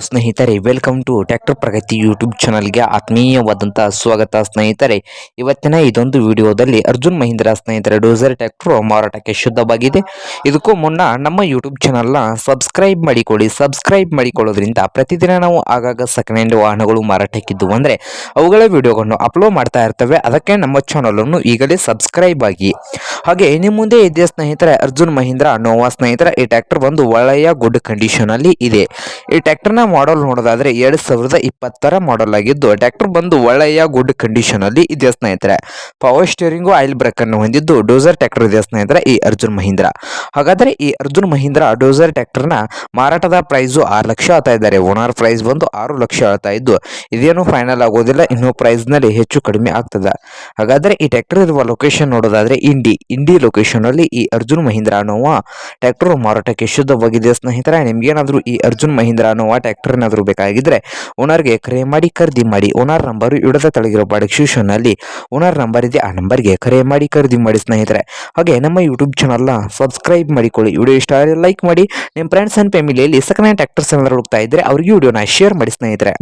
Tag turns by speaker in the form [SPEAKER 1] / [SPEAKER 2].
[SPEAKER 1] ಸ್ನೇಹಿತರೆ welcome to tractor Pragati YouTube ಚಾನಲ್ಗೆ ಆತ್ಮೀಯವಾದಂತಹ ಸ್ವಾಗತ ಸ್ನೇಹಿತರೆ. ಇವತ್ತಿನ ಇದೊಂದು ವಿಡಿಯೋದಲ್ಲಿ ಅರ್ಜುನ್ ಮಹೀಂದ್ರ ಸ್ನೇಹಿತರೆ ಡೋಸರ್ ಟ್ಯಾಕ್ಟ್ರು ಮಾರಾಟಕ್ಕೆ ಶುದ್ಧವಾಗಿದೆ. ಇದಕ್ಕೂ ಮುನ್ನ ನಮ್ಮ ಯೂಟ್ಯೂಬ್ ಚಾನಲ್ನ ಸಬ್ಸ್ಕ್ರೈಬ್ ಮಾಡಿಕೊಳ್ಳಿ. ಸಬ್ಸ್ಕ್ರೈಬ್ ಮಾಡಿಕೊಳ್ಳೋದ್ರಿಂದ ಪ್ರತಿದಿನ ನಾವು ಆಗಾಗ ಸೆಕೆಂಡ್ ಹ್ಯಾಂಡ್ ವಾಹನಗಳು ಮಾರಾಟಕ್ಕಿದ್ದು ಅಂದರೆ ಅವುಗಳ ವಿಡಿಯೋಗಳನ್ನು ಅಪ್ಲೋಡ್ ಮಾಡ್ತಾ ಇರ್ತವೆ. ಅದಕ್ಕೆ ನಮ್ಮ ಚಾನಲನ್ನು ಈಗಲೇ ಸಬ್ಸ್ಕ್ರೈಬ್ ಆಗಿ. ಹಾಗೆ ಇನ್ನು ಮುಂದೆ ಇದೆ ಸ್ನೇಹಿತರೆ, ಅರ್ಜುನ್ ಮಹೀಂದ್ರ ನೋವಾ ಸ್ನೇಹಿತರೆ, ಈ ಟ್ಯಾಕ್ಟರ್ ಒಂದು ಒಳ್ಳೆಯ ಗುಡ್ ಕಂಡೀಷನ್ ಅಲ್ಲಿ ಇದೆ. ಈ ಮಾಡೆಲ್ ನೋಡೋದಾದ್ರೆ ಎರಡ್ ಸಾವಿರದ ಇಪ್ಪತ್ತರ ಮಾಡೆಲ್ ಆಗಿದ್ದು ಟ್ರ್ಯಾಕ್ಟರ್ ಬಂದು ಒಳ್ಳೆಯ ಗುಡ್ ಕಂಡೀಷನ್ ಅಲ್ಲಿ ಇದೆ ಸ್ನೇಹಿತರೆ. ಪವರ್ ಸ್ಟೇರಿಂಗು ಆಯಿಲ್ ಬ್ರೇಕ್ ಅನ್ನು ಹೊಂದಿದ್ದು ಡೋಸರ್ ಟ್ರ್ಯಾಕ್ಟರ್ ಇದೆ ಸ್ನೇಹಿತರೆ ಈ ಅರ್ಜುನ್ ಮಹೀಂದ್ರ. ಹಾಗಾದ್ರೆ ಈ ಅರ್ಜುನ್ ಮಹೀಂದ್ರ ಡೋಸರ್ ಟ್ರ್ಯಾಕ್ಟರ್ನ ಮಾರಾಟದ ಪ್ರೈಸು ಆರು ಲಕ್ಷ ಹೇಳ್ತಾ ಇದ್ದಾರೆ. ಓನರ್ ಪ್ರೈಸ್ ಬಂದು ಆರು ಲಕ್ಷ ಹೇಳ್ತಾ ಇದ್ದು, ಇದೇನು ಫೈನಲ್ ಆಗೋದಿಲ್ಲ, ಇನ್ನು ಪ್ರೈಸ್ನಲ್ಲಿ ಹೆಚ್ಚು ಕಡಿಮೆ ಆಗ್ತದೆ. ಹಾಗಾದ್ರೆ ಈ ಟ್ರ್ಯಾಕ್ಟರ್ ಇರುವ ಲೊಕೇಶನ್ ನೋಡೋದಾದ್ರೆ ಇಂಡಿ ಇಂಡಿ ಲೊಕೇಶನ್ ಅಲ್ಲಿ ಈ ಅರ್ಜುನ್ ಮಹೀಂದ್ರ ಅನ್ನುವ ಟ್ರ್ಯಾಕ್ಟರ್ ಮಾರಾಟಕ್ಕೆ ಶುದ್ಧವಾಗಿದೆ ಸ್ನೇಹಿತರೆ. ನಿಮ್ಗೇನಾದ್ರೂ ಈ ಅರ್ಜುನ್ ಮಹೀಂದ್ರ ಅನ್ನುವ ಟ್ರ್ಯಾಕ್ಟರ್ ಏನಾದರೂ ಬೇಕಾಗಿದ್ದರೆ ಓನರ್ಗೆ ಕರೆ ಮಾಡಿ ಖರೀದಿ ಮಾಡಿ. ಓನರ್ ನಂಬರ್ ಇಡದ ತಳಗಿರೋ ಡಿಸ್ಕ್ರಿಪ್ಷನ್ ಅಲ್ಲಿ ಓನರ್ ನಂಬರ್ ಇದೆ, ಆ ನಂಬರ್ಗೆ ಕರೆ ಮಾಡಿ ಖರೀದಿ ಮಾಡಿ ಸ್ನೇಹಿತರೆ. ಹಾಗೆ ನಮ್ಮ ಯೂಟ್ಯೂಬ್ ಚಾನಲ್ನ ಸಬ್ಸ್ಕ್ರೈಬ್ ಮಾಡಿಕೊಳ್ಳಿ. ವಿಡಿಯೋ ಇಷ್ಟ ಲೈಕ್ ಮಾಡಿ. ನಿಮ್ಮ ಫ್ರೆಂಡ್ಸ್ ಅಂಡ್ ಫ್ಯಾಮಿಲಿಯಲ್ಲಿ ಸೆಕೆಂಡ್ ಹ್ಯಾಂಡ್ ಟ್ರ್ಯಾಕ್ಟರ್ಸ್ ಏನಾದರೂ ಹುಡುಕ್ತಾ ಇದ್ದರೆ ಅವ್ರಿಗೆ ವಿಡಿಯೋನ ಶೇರ್ ಮಾಡಿ ಸ್ನೇಹಿತರೆ.